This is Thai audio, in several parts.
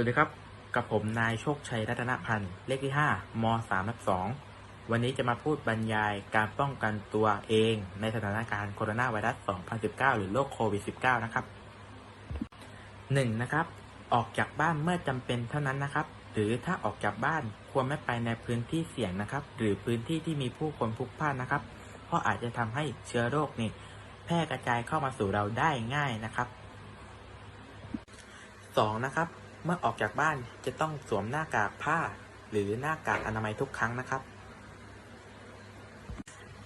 วัสดีครับ กับผมนายโชคชัยรัตนพันธ์เลขที่5ม3ทับ2วันนี้จะมาพูดบรรยายการป้องกันตัวเองในสถานการณ์โคโรนาไวรัส 2019 หรือโรคโควิด -19 นะครับ 1. นะครับ ออกจากบ้านเมื่อจำเป็นเท่านั้นนะครับ หรือถ้าออกจากบ้านควรไม่ไปในพื้นที่เสี่ยงนะครับ หรือพื้นที่ที่มีผู้คนพลุกพล่านนะครับ เพราะอาจจะทำให้เชื้อโรคนี่แพร่กระจายเข้ามาสู่เราได้ง่ายนะครับ 2. นะครับ เมื่อออกจากบ้านจะต้องสวมหน้ากากผ้า หรือหน้ากากอนามัยทุกครั้งนะครับ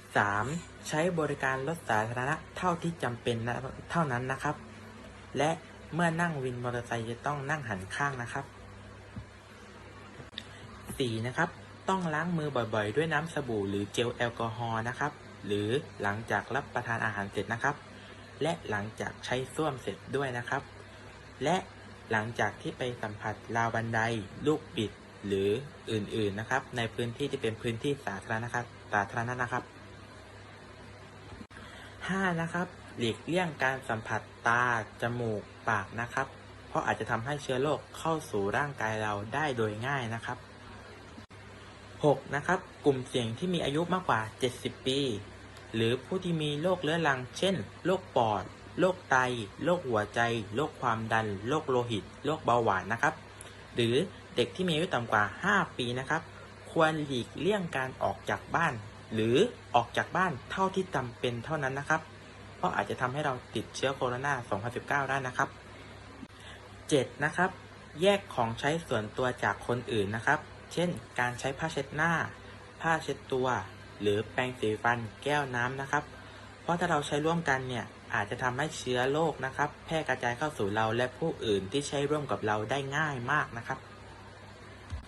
3. ใช้บริการรถสาธารณะเท่าที่จำเป็นเท่านั้นนะครับ และเมื่อนั่งวินมอเตอร์ไซค์จะต้องนั่งหันข้างนะครับ 4. นะครับ ต้องล้างมือบ่อยๆ ด้วยน้ำสบู่หรือเจลแอลกอฮอล์นะครับ หรือหลังจากรับประทานอาหารเสร็จนะครับ และหลังจากใช้ส้วมเสร็จด้วยนะครับ และ หลังจากที่ไปสัมผัสราวบันได ลูกบิด หรืออื่นๆนะครับ ในพื้นที่ที่เป็นพื้นที่สาธารณะนะครับสาธารณะนะครับ 5. นะครับ หลีกเลี่ยงการสัมผัสตา จมูก ปากนะครับ เพราะอาจจะทำให้เชื้อโรคเข้าสู่ร่างกายเราได้โดยง่ายนะครับ 6. นะครับ กลุ่มเสี่ยงที่มีอายุมากกว่า 70 ปี หรือผู้ที่มีโรคเรื้อรัง เช่น โรคปอด โรคไต โรคหัวใจ โรคความดัน โรคโลหิต โรคเบาหวานนะครับ หรือเด็กที่มีอายุต่ำกว่า 5 ปีนะครับ ควรหลีกเลี่ยงการออกจากบ้าน หรือออกจากบ้านเท่าที่จำเป็นเท่านั้นนะครับ เพราะอาจจะทำให้เราติดเชื้อโคโรนา 2019 ได้นะครับ 7. นะครับ แยกของใช้ส่วนตัวจากคนอื่นนะครับ เช่น การใช้ผ้าเช็ดหน้า ผ้าเช็ดตัว หรือแปรงสีฟัน แก้วน้ำนะครับ เพราะถ้าเราใช้ร่วมกันเนี่ย อาจจะทำให้เชื้อโรคนะครับ แพร่กระจายเข้าสู่เราและผู้อื่นที่ใช้ร่วมกับเราได้ง่ายมากนะครับ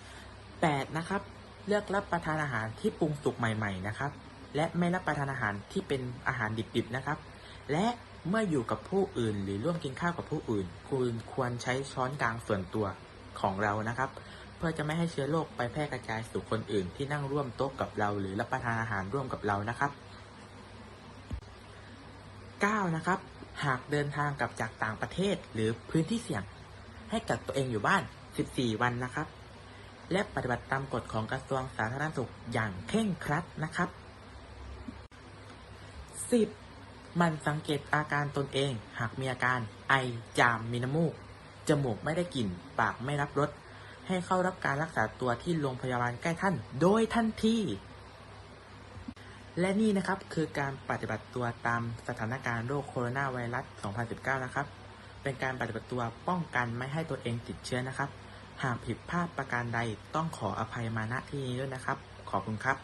8. นะครับ เลือกรับประทานอาหารที่ปรุงสุกใหม่ ๆ นะครับ และไม่รับประทานอาหารที่เป็นอาหารดิบๆนะครับ และเมื่ออยู่กับผู้อื่น หรือร่วมกินข้าวกับผู้อื่น คุณควรใช้ช้อนกลางส่วนตัวของเรานะครับ เพื่อจะไม่ให้เชื้อโรคไปแพร่กระจายสู่คนอื่น ที่นั่งร่วมโต๊ะกับเรา หรือรับประทานอาหารร่วมกับเรานะครับ 9. นะครับ หากเดินทางกลับจากต่างประเทศหรือพื้นที่เสี่ยง ให้กักตัวเองอยู่บ้าน 14 วันนะครับ และปฏิบัติตามกฎของกระทรวงสาธารณสุขอย่างเคร่งครัดนะครับ 10. มันสังเกตอาการตนเอง หากมีอาการไอจามมีน้ำมูก จมูกไม่ได้กลิ่น ปากไม่รับรสให้เข้ารับการรักษาตัวที่โรงพยาบาลใกล้ท่าน โดยทันที และนี่นะครับคือการปฏิบัติตัวตามสถานการณ์โรคโคโรนาไวรัส 2019 นะครับ เป็นการปฏิบัติตัวป้องกันไม่ให้ตัวเองติดเชื้อนะครับ หากผิดพลาดประการใดต้องขออภัยมาณที่นี้ด้วยนะครับ ขอบคุณครับ